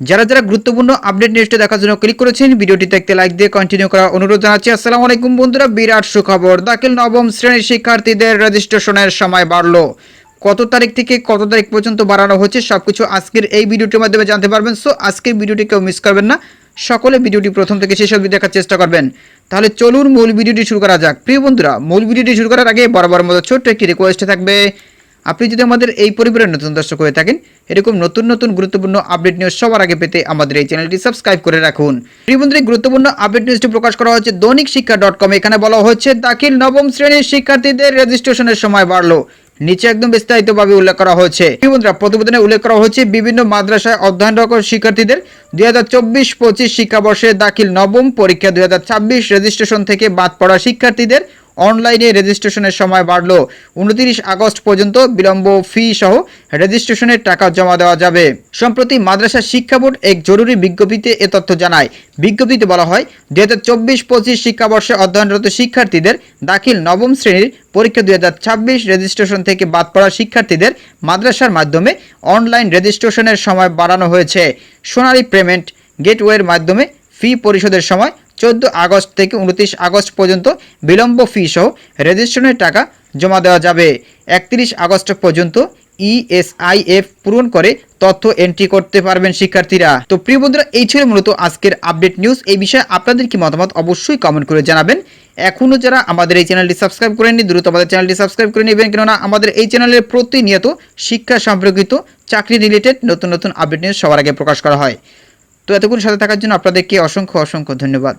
যারা যারা গুরুত্বপূর্ণ আপডেট নিউজটা দেখার জন্য ক্লিক করেছেন ভিডিওটি দেখতে লাইক দিয়ে কন্টিনিউ করার অনুরোধ জানাচ্ছি। আসসালামু আলাইকুম বন্ধুরা, বিরাট সুখবর। দাখিল নবম শ্রেণির শিক্ষার্থীদের রেজিস্ট্রেশনের সময় বাড়লো। কত তারিখ থেকে কত তারিখ পর্যন্ত বাড়ানো হচ্ছে সবকিছু আজকের এই ভিডিওটির মাধ্যমে জানতে পারবেন। সো আজকের ভিডিওটি কেউ মিস করবেন না। সকলে ভিডিওটি প্রথম থেকে শেষ অবধি দেখার চেষ্টা করবেন। তাহলে চলুন মূল ভিডিওটি শুরু করা যাক। প্রিয় বন্ধুরা, মূল ভিডিওটি শুরু করার আগে বরাবর মতো ছোট্ট একটি রিকোয়েস্ট থাকবে। আপনি যদি আমাদের এই পরিবারের নতুন দর্শক হয়ে থাকেন, এরকম নতুন নতুন গুরুত্বপূর্ণ আপডেট নিউজ সবার আগে পেতে আমাদের এই চ্যানেলটি সাবস্ক্রাইব করে রাখুন। প্রিয় গুরুত্বপূর্ণ আপডেট নিউজটি প্রকাশ করা হচ্ছে দৈনিক শিক্ষা ডট কম এখানে বলা হচ্ছে, দাখিল নবম শ্রেণির শিক্ষার্থীদের রেজিস্ট্রেশনের সময় বাড়লো। নিচে একদম বিস্তারিতভাবে উল্লেখ করা হয়েছে বন্ধুরা, প্রতিবেদনে উল্লেখ করা হচ্ছে, বিভিন্ন মাদ্রাসায় অধ্যয়নরত শিক্ষার্থীদের দুই হাজার চব্বিশ পঁচিশ শিক্ষাবর্ষে দাখিল নবম পরীক্ষা দুই হাজার ছাব্বিশ রেজিস্ট্রেশন থেকে বাদ পড়া শিক্ষার্থীদের অনলাইনে রেজিস্ট্রেশনের সময় বাড়ল। উনত্রিশ আগস্ট পর্যন্ত বিলম্ব ফি সহ রেজিস্ট্রেশনের টাকা জমা দেওয়া যাবে। সম্প্রতি মাদ্রাসা শিক্ষা বোর্ড এক জরুরি বিজ্ঞপ্তিতে এ তথ্য জানায়। বিজ্ঞপ্তিতে বলা হয় দুই হাজার চব্বিশ পঁচিশ শিক্ষাবর্ষে অধ্যয়নরত শিক্ষার্থীদের দাখিল নবম শ্রেণির পরীক্ষা দুই হাজার ছাব্বিশ রেজিস্ট্রেশন থেকে বাদ পড়া শিক্ষার্থীদের মাদ্রাসার মাধ্যমে অনলাইন রেজিস্ট্রেশনের সময় বাড়ানো হয়েছে। সোনালী পেমেন্ট গেটওয়ের মাধ্যমে ফি পরিশোধের সময় চোদ্দ আগস্ট থেকে উনত্রিশ আগস্ট পর্যন্ত বিলম্ব ফি সহ রেজিস্ট্রেশনের টাকা জমা দেওয়া যাবে। একত্রিশ আগস্ট পর্যন্ত ইএসআইএফ পূরণ করে তথ্য এন্ট্রি করতে পারবেন শিক্ষার্থীরা। তো প্রিয় বন্ধুরা, এই ছিল মূলত আজকের আপডেট নিউজ এই বিষয়ে আপনাদের কি মতামত অবশ্যই কমেন্ট করে জানাবেন। এখনও যারা আমাদের এই চ্যানেলটি সাবস্ক্রাইব করেননি, দ্রুত আমাদের চ্যানেলটি সাবস্ক্রাইব করে নেবেন। কেননা আমাদের এই চ্যানেলের প্রতিনিয়ত শিক্ষা সম্পর্কিত চাকরি রিলেটেড নতুন নতুন আপডেট নিউজ সবার আগে প্রকাশ করা হয়। তো এতক্ষণ সাথে থাকার জন্য আপনাদেরকে অসংখ্য অসংখ্য ধন্যবাদ।